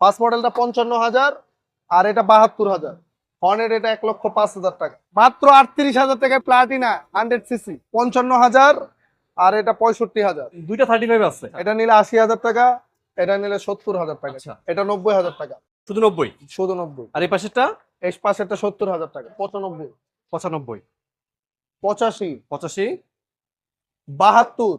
First মডেলটা পঞ্চান্ন হাজার আর এটা বাহাত্তর হাজার। হর্নের এটা এক লক্ষ পাঁচ হাজার টাকা। মাত্র আটত্রিশ হাজার টাকায় প্লাটিনা হান্ড্রেড সিসি পঞ্চান্ন হাজার আর এটা পঁয়ষট্টি হাজার। দুইটা থার্টি ফাইভ আছে। এটা নিলে আশি হাজার টাকা এটা নিলে সত্তর হাজার টাকা। আচ্ছা। এটা নব্বই হাজার টাকা। শুধু নব্বই? শুধু নব্বই। আর এই পাশেরটা? এই পাশেরটা সত্তর হাজার টাকা। পঁচানব্বই। পঁচানব্বই। পঁচাশি। পঁচাশি। বাহাত্তর।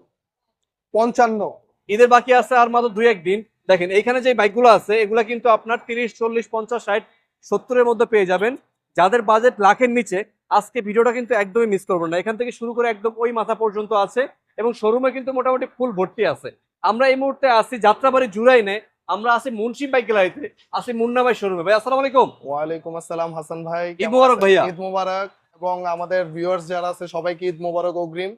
পঞ্চান্ন। ঈদের বাকি আছে আর মাত্র দুই একদিন। দেখেন এইখানে যে বাইকগুলো আছে এগুলা কিন্তু আপনার তিরিশ চল্লিশ পঞ্চাশ ষাট সত্তরের মধ্যে পেয়ে যাবেন। যাদের বাজেট লাখের নিচে আজকে ভিডিওটা কিন্তু একদমই মিস করবেন না। এখান থেকে শুরু করে একদম ওই মাথা পর্যন্ত আছে এবং শোরুমে কিন্তু মোটামুটি ফুল ভর্তি আছে। আমরা এই মুহূর্তে আছি যাত্রাবাড়ি জুড়াই নে আমরা আছি মুন্সি বাইক গ্যালারিতে। আছি মুন্না ভাই শোরুমে ভাই আসসালামু আলাইকুম। ওয়ালাইকুম আসসালাম হাসান ভাই। ঈদ মোবারক ভাইয়া। ঈদ মোবারক। এবং আমাদের ভিউয়ার্স যারা আছে সবাইকে ঈদ মোবারক অগ্রিম।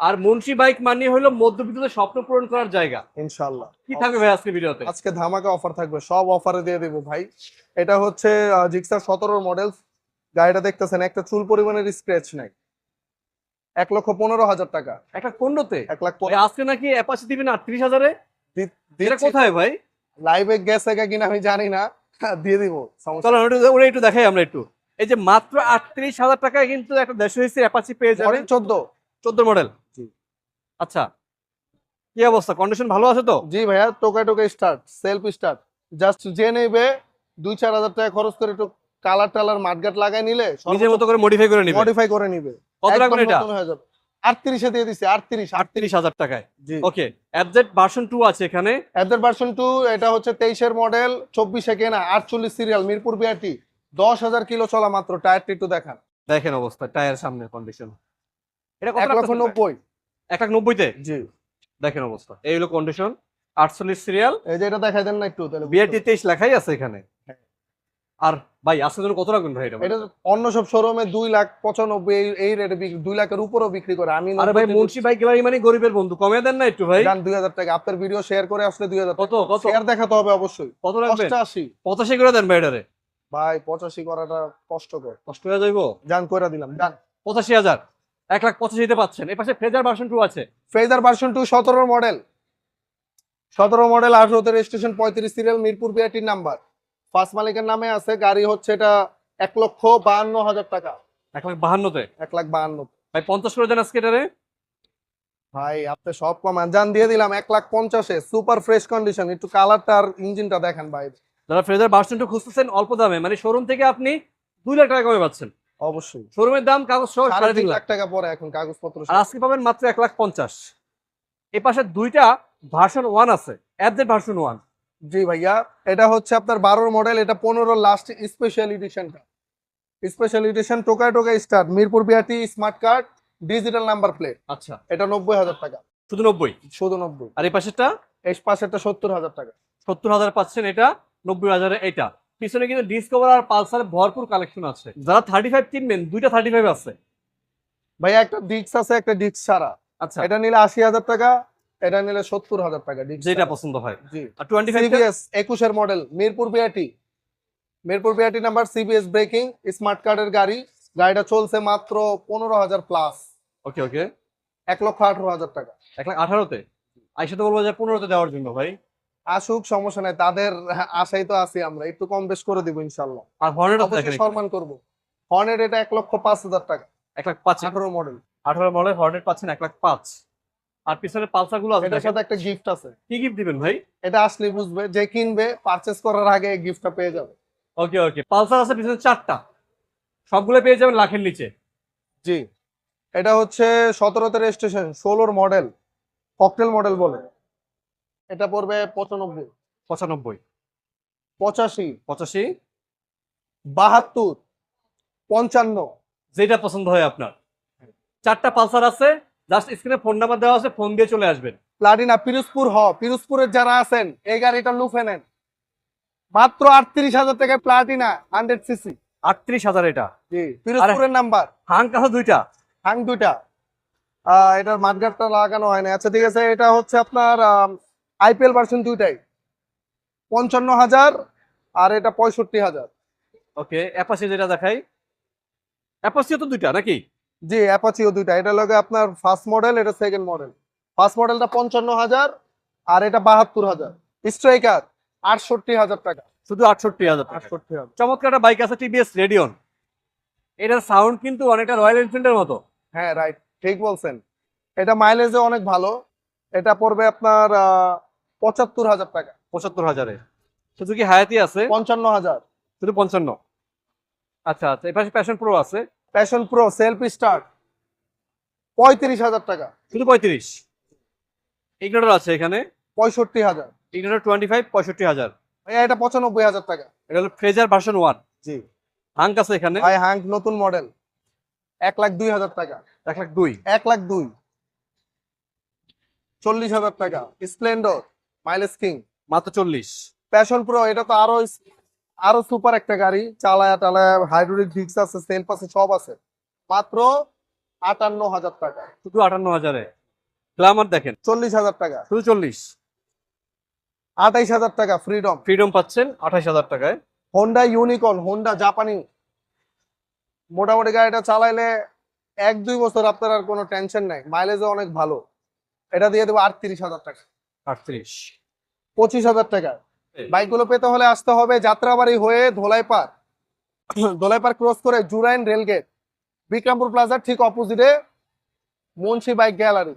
আর মুন্সি বাইক মানে হলো মধ্যবিত্তদের স্বপ্ন পূরণ করার জায়গা। ইনশাআল্লাহ। কি থাকবে ভাই আজকে ভিডিওতে? আজকে ধামাকা অফার থাকবে সব অফারে দিয়ে দেবো ভাই। এটা হচ্ছে জিক্সার সতেরোর মডেল গাড়িটা দেখতেছেন একটা চুল পরিমাণের স্ক্র্যাচ নাই। এক লক্ষ পনেরো হাজার টাকা। একটা কোনতে এক লাখ আজকে নাকি অ্যাপাচি দিবেন আটত্রিশ হাজারে? কোথায় ভাই? লাইভে গেছে কিনা আমি জানি না। দিয়ে দিব ওটা একটু দেখাই আমরা একটু। এই যে মাত্র আটত্রিশ হাজার টাকায় কিন্তু একটা দেশ হয়েছে অ্যাপাচি পেয়ে যাবেন। চোদ্দ। চোদ্দ মডেল। আচ্ছা কি অবস্থা? কন্ডিশন ভালো আছে তো? জি ভাইয়া টোকা টোকা স্টার্ট সেলফ স্টার্ট জাস্ট যে নেবে দুই চার হাজার টাকা খরচ করে একটু কালার টালার মাঠগাট লাগাই নিলে নিজের মতো করে মডিফাই করে নিবে? মডিফাই করে নিবে। কত রাখবেন এটা? আটত্রিশে দিয়ে দিছি আটত্রিশ। আটত্রিশ হাজার টাকায়? জি। ওকে অ্যাবজেট ভার্সন টু আছে এখানে? অ্যাপদের ভার্সন টু এটা হচ্ছে তেইশের মডেল চব্বিশে কেনা আটচল্লিশ সিরিয়াল মিরপুর বিআরটি দশ হাজার কিলো চলা মাত্র টায়ারটি একটু দেখান। দেখেন অবস্থা টায়ার সামনে কন্ডিশন এটা কত এক লক্ষ? নব্বই। এক লাখ নব্বইতে? জি। দেখেন অবস্থা। এই হলো কন্ডিশন আটচল্লিশ সিরিয়াল এই যে এটা দেখাই দেন না একটু তাহলে বিআরটি তেইশ লেখাই আছে এখানে। হ্যাঁ। আর ভাই আজকের জন্য কত রাখবেন ভাই এটা এটা অন্য সব শোরুমে দুই লাখ পঁচানব্বই এই- রেটে দুই লাখের উপরও বিক্রি করে। আমি আরে ভাই মুন্সি বাইক গ্যালারি মানে গরিবের বন্ধু। কমে দেন না একটু ভাই। দুই হাজার টাকা। আপনার ভিডিও শেয়ার করে আসলে দুই হাজার কত? কত? শেয়ার দেখাতে হবে অবশ্যই। কত রাখবেন? অষ্টাশি। পঁচাশি করে দেন ভাই এটারে। ভাই পঁচাশি করাটা কষ্টকর। কষ্ট হয়ে যাইবো? যান করে দিলাম। যান। পঁচাশি হাজার। এক লাখ পঁচাশিতে পাচ্ছেন। এই পাশে ফ্রেজার ভার্সন টু আছে। ফ্রেজার ভার্সন টু সতেরো মডেল সতেরো মডেল আঠারোতে রেজিস্ট্রেশন পঁয়ত্রিশ সিরিয়াল মিরপুর বিআরটির নাম্বার ফার্স্ট মালিকের নামে আছে গাড়ি হচ্ছে এটা এক লক্ষ বাহান্ন হাজার টাকা। এক লাখ বাহান্নতে? এক লাখ বাহান্ন। ভাই পঞ্চাশ করে দেন আজকে এটারে। ভাই আপনি সব কমান যান দিয়ে দিলাম এক লাখ পঞ্চাশে সুপার ফ্রেশ কন্ডিশন একটু কালারটা আর ইঞ্জিনটা দেখেন ভাই। যারা ফ্রেজার ভার্সন টু খুঁজতেছেন অল্প দামে মানে শোরুম থেকে আপনি দুই লাখ টাকা কমে পাচ্ছেন। অবশ্যই। শোরুমের দাম কাগজ সহ সাড়ে তিন লাখ টাকা পরে এখন কাগজপত্র আর আজকে পাবেন মাত্র এক লাখ পঞ্চাশ। এই পাশে দুইটা ভার্সন ওয়ান আছে অ্যাপডেট ভার্সন ওয়ান জি ভাইয়া এটা হচ্ছে আপনার বারোর মডেল এটা পনেরো লাস্ট স্পেশাল এডিশনটা স্পেশাল এডিশন টোকায় টোকায় start Mirpur BRT smart card digital number plate আচ্ছা। এটা নব্বই হাজার টাকা। শুধু নব্বই? শুধু নব্বই। আর এই পাশেরটা? এই পাশেরটা সত্তর হাজার টাকা। সত্তর হাজার পাচ্ছেন এটা নব্বই হাজারে এটা পিছনে কিন্তু ডিসকভার আর পালসার ভরপুর কালেকশন আছে। যারা থার্টি ফাইভ কিনবেন দুইটা থার্টি ফাইভ আছে। ভাইয়া একটা ডিক্স আছে একটা ডিক্স ছাড়া। আচ্ছা। এটা নিলে আশি হাজার টাকা এটা নিলে সত্তর হাজার টাকা ডিক্স যেটা পছন্দ হয়। আর টোয়েন্টি ফাইভ একুশের model Mirpur BRT Mirpur BRT number CBS braking smart কার্ডের গাড়ি। গাড়িটা চলছে মাত্র পনেরো হাজার প্লাস ওকে ওকে এক লক্ষ আঠারো হাজার টাকা। এক লাখ আঠারোতে? আইসা তো বলব যে পনেরোতে দেওয়ার জন্য ভাই। আসুক সমস্যা নাই। তাদের আশাই তো আছি আমরা। একটু কম বেশ করে দিব ইনশাল্লাহ। আর হর্নেট অবশ্যই সম্মান করব। হর্নের এটা এক লক্ষ পাঁচ হাজার টাকা। এক লাখ পাঁচ। আঠারো মডেল আঠারো মডেল হর্নেট পাচ্ছেন এক লাখ পাঁচ। আর পিছনে পালসারগুলো আছে এটার সাথে একটা গিফট আছে। কি গিফট দিবেন ভাই? এটা আসলে বুঝবে যে কিনবে পারচেস করার আগে গিফটটা পেয়ে যাবে। ওকে ওকে পালসার আছে পিছনে চারটা। সবগুলো পেয়ে যাবেন লাখের নিচে। জি। এটা হচ্ছে সতেরোতে রেজিস্ট্রেশন ষোলোর মডেল ককটেল মডেল বলে। এটা পড়বে পঁচানব্বই। পঁচানব্বই। পঁচাশি। পঁচাশি। বাহাত্তর। পঞ্চান্ন। যেটা পছন্দ হয় আপনার। চারটা পালসার আছে জাস্ট স্ক্রিনে ফোন নাম্বার দেওয়া আছে ফোন দিয়ে চলে আসবেন। প্লাটিনা পিরোজপুর হ। পিরোজপুরের যারা আছেন এই গাড়িটা লুফে নেন। মাত্র আটত্রিশ হাজার থেকে প্লাটিনা হান্ড্রেড সিসি আটত্রিশ হাজার এটা। জি পিরোজপুরের নাম্বার। হাং কাছে দুইটা। হাং দুইটা। আহ, এটার মাঠগাটটা লাগানো হয় না আচ্ছা ঠিক আছে এটা হচ্ছে আপনার আইপিএল ভার্সন দুইটাই। পঞ্চান্ন হাজার আর এটা পঁয়ষট্টি হাজার ওকে অ্যাপাসি যেটা দেখাই। অ্যাপাসিও তো দুইটা নাকি? জি অ্যাপাচিও দুইটা। এটা লগে আপনার ফার্স্ট মডেল এটা সেকেন্ড মডেল ফার্স্ট মডেলটা পঞ্চান্ন হাজার আর এটা বাহাত্তর হাজার স্ট্রাইকার আটষট্টি হাজার টাকা। শুধু আটষট্টি হাজার আটষট্টি হাজার চমৎকার একটা বাইক আছে টিভিএস রেডিয়ন এটার সাউন্ড কিন্তু অনেকটা রয়্যাল এনফিল্ডের মতো। হ্যাঁ রাইট ঠিক বলছেন। এটা মাইলেজে অনেক ভালো। এটা পড়বে আপনার পঁচাত্তর হাজার টাকা। পঁচাত্তর হাজারে। সুজুকি হায়াতি আছে? পঞ্চান্ন হাজার। শুধু পঞ্চান্ন। আচ্ছা আচ্ছা এই পাশে প্যাশন প্রো আছে? প্যাশন প্রো সেলফ স্টার্ট পঁয়ত্রিশ হাজার টাকা। শুধু পঁয়ত্রিশ? ইগনোটার আছে এখানে? পঁয়ষট্টি হাজার। ইগনোটার টোয়েন্টি ফাইভ পঁয়ষট্টি হাজার। এটা পঁচানব্বই হাজার টাকা। এটা হলো ফ্রেজার ভার্সন ওয়ান জি। হাঙ্ক আছে এখানে? ভাই হ্যাঙ্ক নতুন মডেল এক লাখ দুই হাজার টাকা। এক লাখ দুই। এক লাখ দুই। চল্লিশ হাজার টাকা। স্প্লেন্ডর মাইলেজ কিং মাত্র চল্লিশ। প্যাশন প্রো এটা তো আরও আরও সুপার একটা গাড়ি। চালায় টালায়া হাইড্রোলিক ডিস্ক আছে সেলফ আছে সব আছে। মাত্র আটান্ন হাজার টাকা। শুধু আটান্ন হাজারে। গ্লামার দেখেন। চল্লিশ হাজার টাকা। শুধু চল্লিশ। আঠাইশ হাজার টাকা ফ্রিডম ফ্রিডম পাচ্ছেন আঠাশ হাজার টাকায়। হোন্ডা ইউনিকর্ন হোন্ডা জাপানি মোটামুটি গাড়িটা চালাইলে এক দুই বছর আপনার আর কোনো টেনশন নাই। মাইলেজও অনেক ভালো। এটা দিয়ে দেবো আটত্রিশ হাজার টাকা। আটত্রিশ। পঁচিশ হাজার টাকা। বাইকগুলো পেতে হলে আসতে হবে যাত্রাবাড়ি হয়ে ধোলাই পার্ক ধোলাই পার্ক ক্রস করে জুরাইন রেলগেট। বিক্রমপুর প্লাজার ঠিক অপোজিটে মুন্সি বাইক গ্যালারি।